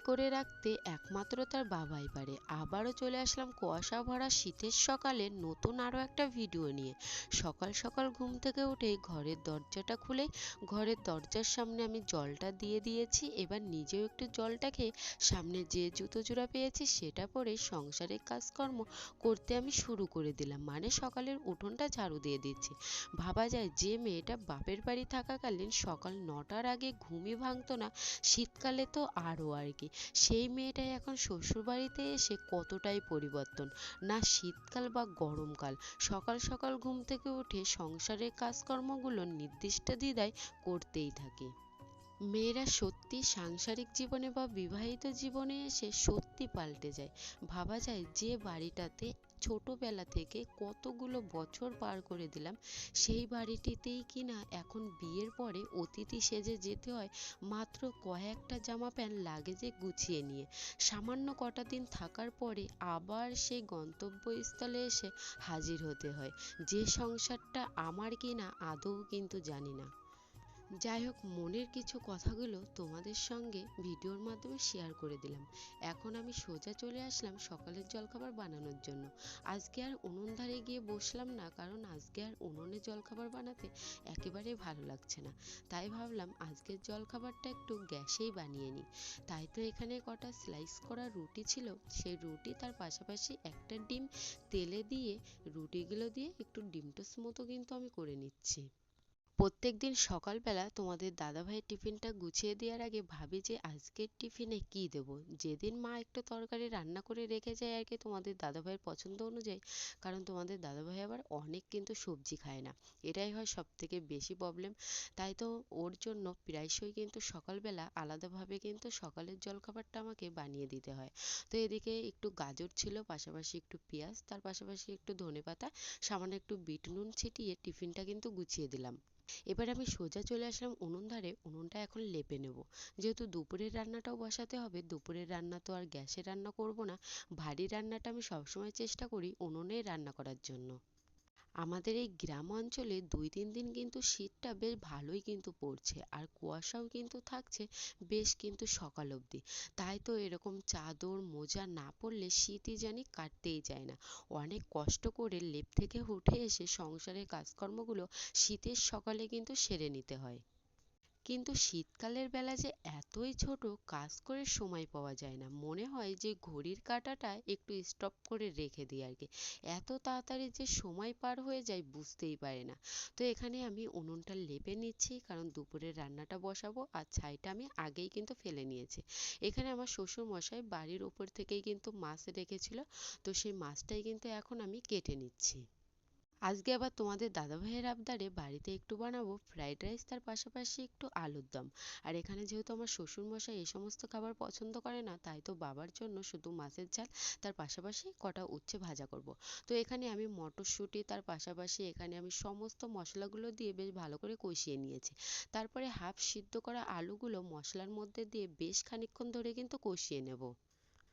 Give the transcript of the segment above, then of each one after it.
করে রাখতে একমাত্র তার বাবাই পারে। আবারও চলে আসলাম কুয়াশা ভরা শীতের সকালে নতুন আরও একটা ভিডিও নিয়ে। সকাল সকাল ঘুম থেকে উঠেই ঘরের দরজাটা খুলে ঘরের দরজার সামনে আমি জলটা দিয়ে দিয়েছি। এবার নিজেও একটু জলটা খেয়ে সামনে যে জুতো জোড়া পেয়েছি সেটা পরে সংসারের কাজকর্ম করতে আমি শুরু করে দিলাম। মানে সকালের উঠোনটা ঝাড়ু দিয়ে দিচ্ছি। ভাবা যায় যে মেয়েটা বাপের বাড়ি থাকাকালীন সকাল নটার আগে ঘুমই ভাঙতো না, শীতকালে তো আরও আর কি। সেই মেয়েটাই এখন শ্বশুরবাড়িতে এসে কতটাই পরিবর্তন। না শীতকাল বা গরমকাল। সকাল সকাল ঘুম থেকে উঠে সংসারের কাজকর্মগুলো নির্দিষ্ট দ্বিধায় করতেই থাকে। মেয়েরা সত্যি সাংসারিক জীবনে বা বিবাহিত জীবনে এসে সত্যি পাল্টে যায়। ভাবা যায় যে বাড়িটাতে ছোটবেলা থেকে কতগুলো বছর পার করে দিলাম, সেই বাড়িটিতেই কিনা এখন বিয়ের পরে অতিথি সেজে যেতে হয় মাত্র কয়েকটা জামা প্যান্ট লাগেজে গুছিয়ে নিয়ে। সামান্য কটা দিন থাকার পরে আবার সেই গন্তব্যস্থলে এসে হাজির হতে হয়। যে সংসারটা আমার কিনা আদৌ কিন্তু জানি না। যাই হোক মনের কিছু কথাগুলো তোমাদের সঙ্গে ভিডিওর মাধ্যমে শেয়ার করে দিলাম। এখন আমি সোজা চলে আসলাম সকালের জলখাবার বানানোর জন্য। আজকে আর উনুন ধারে গিয়ে বসলাম না, কারণ আজকে আর উনুনে জলখাবার বানাতে একেবারেই ভালো লাগছে না। তাই ভাবলাম আজকের জলখাবারটা একটু গ্যাসেই বানিয়ে নিই। তাই তো এখানে কটা স্লাইস করা রুটি ছিল, সেই রুটি তার পাশাপাশি একটা ডিম, তেলে দিয়ে রুটিগুলো দিয়ে একটু ডিম টোস্ট মতো কিন্তু আমি করে নিচ্ছি। প্রত্যেক দিন সকালবেলা তোমাদের দাদাভাইয়ের টিফিনটা গুছিয়ে দেওয়ার আগে ভাবি যে আজকের টিফিনে কি দেব। যেদিন মা একটু তরকারি রান্না করে রেখে যায় আর কি তোমাদের দাদাভাইয়ের পছন্দ অনুযায়ী, কারণ তোমাদের দাদাভাই আবার অনেক কিন্তু সবজি খায় না। এটাই হয় সব থেকে বেশি প্রবলেম তাই তো ওর জন্য প্রায়শই কিন্তু সকালবেলা আলাদাভাবে কিন্তু সকালের জলখাবারটা আমাকে বানিয়ে দিতে হয়। তো এদিকে একটু গাজর ছিল, পাশাপাশি একটু পেঁয়াজ, তার পাশাপাশি একটু ধনেপাতা, সামান্য একটু বিট নুন ছিটিয়ে টিফিনটা কিন্তু গুছিয়ে দিলাম। এবার আমি সোজা চলে আসলাম উনুন ধারে। উনুনটা এখন লেপে নেব। যেহেতু দুপুরের রান্নাটাও বসাতে হবে, দুপুরের রান্না তো আর গ্যাসে রান্না করব না। ভারী রান্নাটা আমি সবসময় চেষ্টা করি উনুনেই রান্না করার জন্য। আমাদের এই গ্রাম অঞ্চলে দুই, তিন দিন কিন্তু শীতটা বেশ ভালোই কিন্তু পড়ছে। আর কুয়াশাও কিন্তু থাকছে বেশ কিন্তু সকাল অবধি। তাই তো এরকম চাদর, মোজা না পরলে শীতই জানি কাটতেই যায় না। অনেক কষ্ট করে লেপ থেকে উঠে এসে সংসারের কাজকর্মগুলো শীতের সকালে কিন্তু সেরে নিতে হয়। কিন্তু শীতকালের বেলা যে এতই ছোট কাজ করে সময় পাওয়া যায় না। মনে হয় যে ঘড়ির কাঁটাটা একটু স্টপ করে রেখে দিই আর কি এত তাড়াতাড়ি যে সময় পার হয়ে যায় বুঝতেই পারি না। তো এখানে আমি উনুনটা লেপে নিচ্ছি, কারণ দুপুরের রান্নাটা বসাবো আর ছাইটা আমি আগেই কিন্তু ফেলে নিয়েছি। এখানে আমার শ্বশুর মশাই বাড়ির ওপর থেকেই কিন্তু মাছ রেখেছিল, তো সেই মাছটাই কিন্তু এখন আমি কেটে নিচ্ছি। আজকে আবার তোমাদের দাদাভাইয়ের আবদারে বাড়িতে একটু বানাবো ফ্রাইড রাইস, তার পাশাপাশি একটু আলুর দম। আর এখানে যেহেতু আমার শ্বশুরমশাই এই সমস্ত খাবার পছন্দ করে না, তাই তো বাবার জন্য শুধু মাছের ঝাল, তার পাশাপাশি কটা উচ্ছে ভাজা করব। তো এখানে আমি মটরশুঁটি, তার পাশাপাশি এখানে আমি সমস্ত মশলাগুলো দিয়ে বেশ ভালো করে কষিয়ে নিয়েছি। তারপরে হাফ সিদ্ধ করা আলুগুলো মশলার মধ্যে দিয়ে বেশ খানিকক্ষণ ধরে কিন্তু কষিয়ে নেব।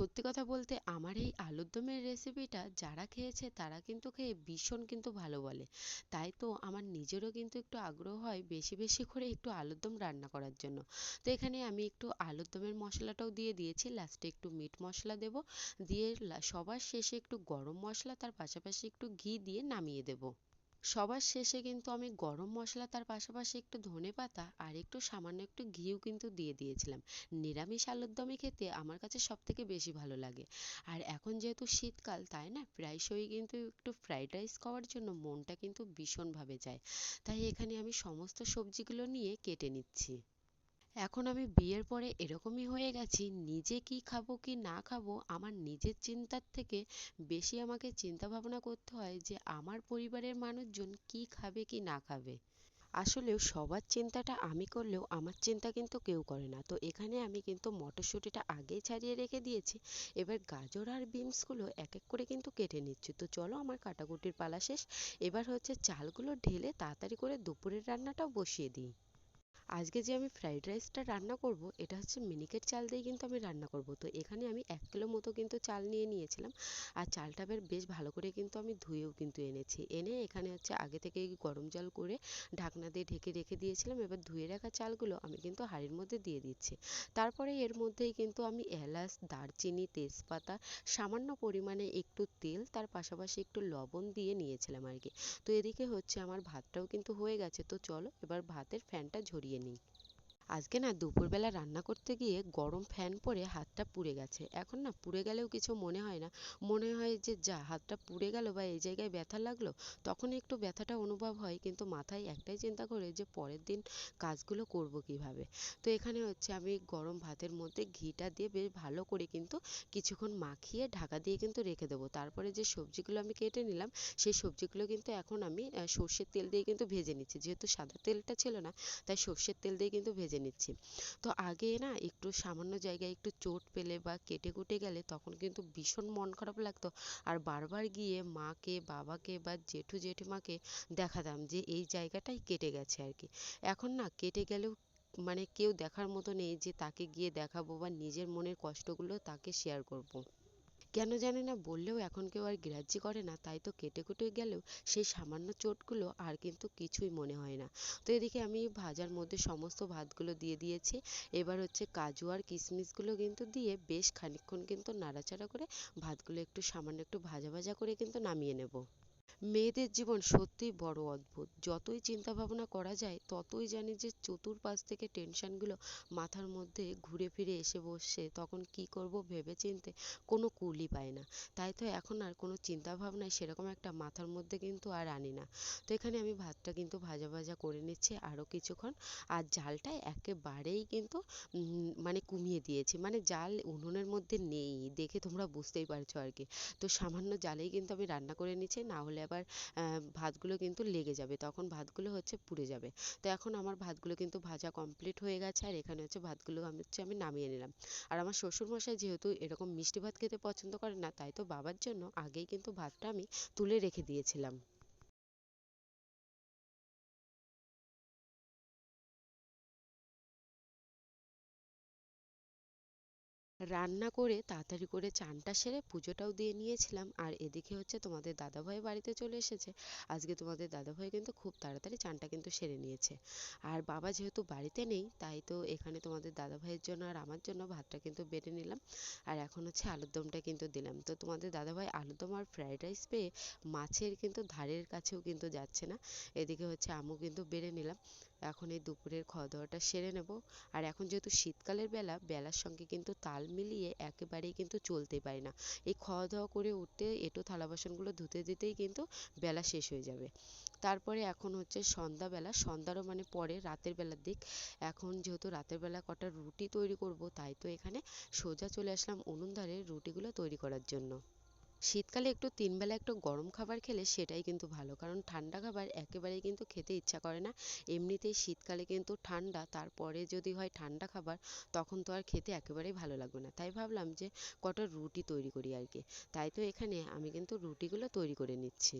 সত্যি কথা বলতে আমার এই আলুর দমের রেসিপিটা যারা খেয়েছে তারা কিন্তু খেয়ে ভীষণ কিন্তু ভালো বলে। তাই তো আমার নিজেরও কিন্তু একটু আগ্রহ হয় বেশি বেশি করে একটু আলুর দম রান্না করার জন্য। তো এখানে আমি একটু আলুর দমের মশলাটাও দিয়ে দিয়েছি লাস্টে একটু মিট মশলা দেব। দিয়ে সবার শেষে একটু গরম মশলা, তার পাশাপাশি একটু ঘি দিয়ে নামিয়ে দেবো। সবার শেষে কিন্তু আমি গরম মশলা তার পাশাপাশি একটু ধনে পাতা আর একটু সামান্য একটু ঘিও কিন্তু দিয়ে দিয়েছিলাম। নিরামিষ আলুর দমই খেতে আমার কাছে সব থেকে বেশি ভালো লাগে। আর এখন যেহেতু শীতকাল, তাই না? প্রায়শই কিন্তু একটু ফ্রাইড রাইস খাওয়ার জন্য মনটা কিন্তু ভীষণভাবে যায় তাই এখানে আমি সমস্ত সবজিগুলো নিয়ে কেটে নিচ্ছি। এখন আমি বিয়ের পরে এরকমই হয়ে গেছি, নিজে কি খাব কি না খাব আমার নিজের চিন্তার থেকে বেশি আমাকে চিন্তা ভাবনা করতে হয় যে আমার পরিবারের মানুষজন কি খাবে কি না খাবে। আসলেও সবার চিন্তাটা আমি করলেও আমার চিন্তা কিন্তু কেউ করে না। তো এখানে আমি কিন্তু মটরশুঁটিটা আগেই ছাড়িয়ে রেখে দিয়েছি, এবার গাজর আর বিনসগুলো এক এক করে কিন্তু কেটে নিচ্ছি। তো চলো আমার কাটাকুটির পালা শেষ, এবার হচ্ছে চালগুলো ঢেলে তাড়াতাড়ি করে দুপুরের রান্নাটাও বসিয়ে দিই। আজকে যে আমি ফ্রাইড রাইসটা রান্না করব, এটা হচ্ছে মিনিকেট চাল দিয়ে কিন্তু আমি রান্না করব। তো এখানে আমি এক কিলো মতো কিন্তু চাল নিয়ে নিয়েছিলাম। আর চালটা বেশ ভালো করে কিন্তু আমি ধুয়েও কিন্তু এনেছি। এনে এখানে হচ্ছে আগে থেকে গরম জল করে ঢাকনা দিয়ে ঢেকে রেখে দিয়েছিলাম। এবার ধুয়ে রাখা চালগুলো আমি কিন্তু হাঁড়ির মধ্যে দিয়ে দিচ্ছি। তারপরে এর মধ্যেই কিন্তু আমি এলাচ, দারচিনি, তেজপাতা, সামান্য পরিমাণে একটু তেল, তার পাশাপাশি একটু লবণ দিয়ে নিয়েছিলাম আর কি। তো এদিকে হচ্ছে আমার ভাতটাও কিন্তু হয়ে গেছে। তো চলো এবার ভাতের ফ্যানটা ঝরিয়ে নিই আজকে না দুপুরবেলা রান্না করতে গিয়ে গরম ফ্যান পড়ে হাতটা পুড়ে গেছে। এখন না পুড়ে গেলেও কিছু মনে হয় না। মনে হয় যে, যা, হাতটা পুড়ে গেল বা এই জায়গায় ব্যথা লাগল? তখন একটু ব্যথাটা অনুভব হয়, কিন্তু মাথায় একটাই চিন্তা করে যে, পরের দিন কাজগুলো করব কীভাবে? তো এখানে হচ্ছে আমি গরম ভাতের মধ্যে ঘিটা দিয়ে বেশ ভালো করে কিন্তু কিছুক্ষণ মাখিয়ে ঢাকা দিয়ে কিন্তু রেখে দেবো। তারপরে যে সবজিগুলো আমি কেটে নিলাম, সেই সবজিগুলো কিন্তু এখন আমি সর্ষের তেল দিয়ে কিন্তু ভেজে নিচ্ছি। যেহেতু সাদা তেলটা ছিল না, তাই সর্ষের তেল দিয়ে কিন্তু ভেজে নিচ্ছি। তো আগে না একটু সামান্য জায়গায় একটু চোট পেলে বা কেটে কুটে গেলে তখন কিন্তু ভীষণ মন খারাপ লাগতো। আর বারবার গিয়ে মাকে, বাবাকে বা জেঠু, জেঠিমাকে দেখাতাম যে এই জায়গাটাই কেটে গেছে আর কি। এখন না কেটে গেলেও মানে কেউ দেখার মতো নেই যে তাকে গিয়ে দেখাবো বা নিজের মনের কষ্টগুলো তাকে শেয়ার করব। কেন জানি না বললেও এখন কেউ আর গ্রাহ্য করে না, তাই তো কেটে কুটে গেলেও সেই সামান্য চোটগুলো আর কিন্তু কিছুই মনে হয় না। তো এদিকে আমি ভাজার মধ্যে সমস্ত ভাতগুলো দিয়ে দিয়েছি। এবার হচ্ছে কাজু আর কিশমিশগুলো কিন্তু দিয়ে বেশ খানিকক্ষণ কিন্তু নাড়াচাড়া করে ভাতগুলো একটু সামান্য একটু ভাজা ভাজা করে কিন্তু নামিয়ে নেব। মেয়েদের জীবন সত্যিই বড় অদ্ভুত। যতই চিন্তা ভাবনা করা যায়, ততই জানি যে চতুর্পাশ থেকে টেনশনগুলো মাথার মধ্যে ঘুরে ফিরে এসে বসছে, তখন কি করব ভেবে চিন্তে কোনো কুলই পাই না। তাই তো এখন আর কোনো চিন্তা ভাবনাই সেরকম একটা মাথার মধ্যে কিন্তু আর আনি না। তো এখানে আমি ভাতটা কিন্তু ভাজা ভাজা করে নিচ্ছি আরও কিছুক্ষণ। আর জালটা একেবারেই কিন্তু মানে কমিয়ে দিয়েছি। মানে জাল উনুনের মধ্যে নেই, দেখে তোমরা বুঝতেই পারছ আর কি। তো সামান্য জালেই কিন্তু আমি রান্না করে নিচ্ছি, না হলে আবার ভাতগুলো কিন্তু লেগে যাবে। তখন ভাতগুলো হচ্ছে পুড়ে যাবে। তো এখন আমার ভাতগুলো কিন্তু ভাজা কমপ্লিট হয়ে গেছে, আর এখানে হচ্ছে ভাতগুলো আমি হচ্ছে আমি নামিয়ে নিলাম। আর আমার শ্বশুরমশাই যেহেতু এরকম মিষ্টি ভাত খেতে পছন্দ করে না, তাই তো বাবার জন্য আগেই কিন্তু ভাতটা আমি তুলে রেখে দিয়েছিলাম। রান্না করে তাড়াতাড়ি করে চানটা সেরে পুজোটাও দিয়ে নিয়েছিলাম। আর এদিকে হচ্ছে তোমাদের দাদাভাই বাড়িতে চলে এসেছে। আজকে তোমাদের দাদাভাই কিন্তু খুব তাড়াতাড়ি চানটা কিন্তু সেরে নিয়েছে। আর বাবা যেহেতু বাড়িতে নেই, তাই তো এখানে তোমাদের দাদাভাইয়ের জন্য আর আমার জন্য ভাতটা কিন্তু বেড়ে নিলাম। আর এখন হচ্ছে আলুর দমটা কিন্তু দিলাম। তো তোমাদের দাদাভাই আলুর দম আর ফ্রাইড রাইস পেয়ে মাছের কিন্তু ধারের কাছেও কিন্তু যাচ্ছে না। এদিকে হচ্ছে আমু কিন্তু বেড়ে নিলাম। এখন এই দুপুরের খাওয়া দাওয়াটা সেরে নেব। আর এখন যেহেতু শীতকালের বেলা, বেলার সঙ্গে কিন্তু তাল মিলিয়ে একেবারেই কিন্তু চলতে পারি না। এই খাওয়া দাওয়া করে উঠতে এঁটো থালা বাসনগুলো ধুতে দিতেই কিন্তু বেলা শেষ হয়ে যাবে। তারপরে এখন হচ্ছে সন্ধ্যাবেলা, সন্ধ্যারও মানে পরে, রাতের বেলার দিক। এখন যেহেতু রাতের বেলা কটা রুটি তৈরি করব, তাই তো এখানে সোজা চলে আসলাম উনুন ধারে রুটিগুলো তৈরি করার জন্য। শীতকালে একটু তিনবেলা একটু গরম খাবার খেলে সেটাই কিন্তু ভালো। কারণ ঠান্ডা খাবার একেবারেই কিন্তু খেতে ইচ্ছা করে না। এমনিতেই শীতকালে কিন্তু ঠান্ডা, তারপরে যদি হয় ঠান্ডা খাবার, তখন তো আর খেতে একেবারেই ভালো লাগবে না। তাই ভাবলাম যে কটা রুটি তৈরি করি আর কি। তাই তো এখানে আমি কিন্তু রুটিগুলো তৈরি করে নিচ্ছি।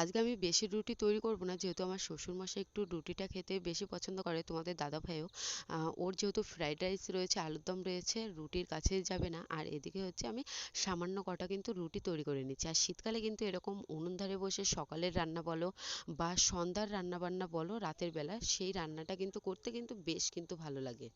আজকে আমি বেশি রুটি তৈরি করব না, যেহেতু আমার শ্বশুরমশাই একটু রুটিটা খেতে বেশি পছন্দ করে, তোমাদের দাদাভাইও। ওর যেহেতু ফ্রাইড রাইস রয়েছে, আলুর দম রয়েছে, রুটির কাছে যাবে না। আর এদিকে হচ্ছে আমি সামান্য কটা কিন্তু রুটি তৈরি করে নিচ্ছি। আর শীতকালে কিন্তু এরকম উনুন ধারে বসে সকালের রান্না বলো বা সন্ধ্যার রান্না বান্না বলো, রাতের বেলা সেই রান্নাটা কিন্তু করতে কিন্তু বেশ কিন্তু ভালো লাগে।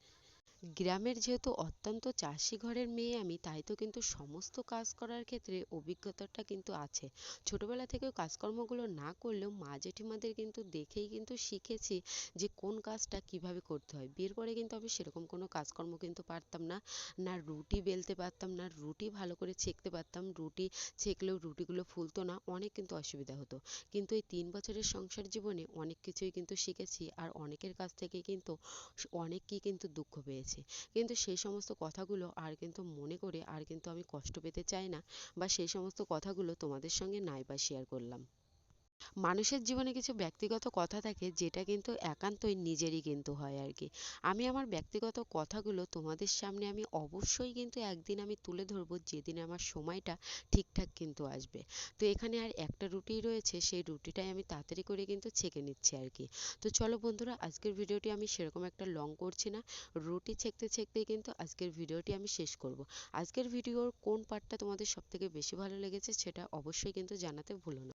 গ্রামের যেহেতু অত্যন্ত চাষি ঘরের মেয়ে আমি, তাই তো কিন্তু সমস্ত কাজ করার ক্ষেত্রে অভিজ্ঞতাটা কিন্তু আছে। ছোটবেলা থেকেও কাজকর্মগুলো না করলেও মা জেঠিমাদের কিন্তু দেখেই কিন্তু শিখেছি যে কোন কাজটা কীভাবে করতে হয়। বিয়ের পরে কিন্তু আমি সেরকম কোনো কাজকর্ম কিন্তু পারতাম না। না রুটি বেলতে পারতাম না, রুটি ভালো করে ছেঁকতে পারতাম। রুটি ছেঁকলেও রুটিগুলো ফুলতো না, অনেক কিন্তু অসুবিধা হতো। কিন্তু এই তিন বছরের সংসার জীবনে অনেক কিছুই কিন্তু শিখেছি আর অনেকের কাছ থেকে কিন্তু অনেককেই কিন্তু দুঃখ পেয়েছি। হয়েছে কিন্তু সেই সমস্ত কথাগুলো আর কিন্তু মনে করে আর কিন্তু আমি কষ্ট পেতে চাই না বা সেই সমস্ত কথাগুলো তোমাদের সঙ্গে নাই বা শেয়ার করলাম। মানুষের জীবনে কিছু ব্যক্তিগত কথা থাকে, যেটা কিন্তু একান্তই নিজেরই কিন্তু হয় আর কি আমি আমার ব্যক্তিগত কথাগুলো তোমাদের সামনে আমি অবশ্যই কিন্তু একদিন আমি তুলে ধরবো, যেদিন আমার সময়টা ঠিকঠাক কিন্তু আসবে। তো এখানে আর একটা রুটি রয়েছে, সেই রুটিটাই আমি তাড়াতাড়ি করে কিন্তু ছেঁকে নিচ্ছি আর কি তো চলো বন্ধুরা, আজকের ভিডিওটি আমি সেরকম একটা লং করছি না। রুটি ছেঁকতে ছেঁকতেই কিন্তু আজকের ভিডিওটি আমি শেষ করব। আজকের ভিডিওর কোন পার্টটা তোমাদের সব থেকে বেশি ভালো লেগেছে সেটা অবশ্যই কিন্তু জানাতে ভুলো না।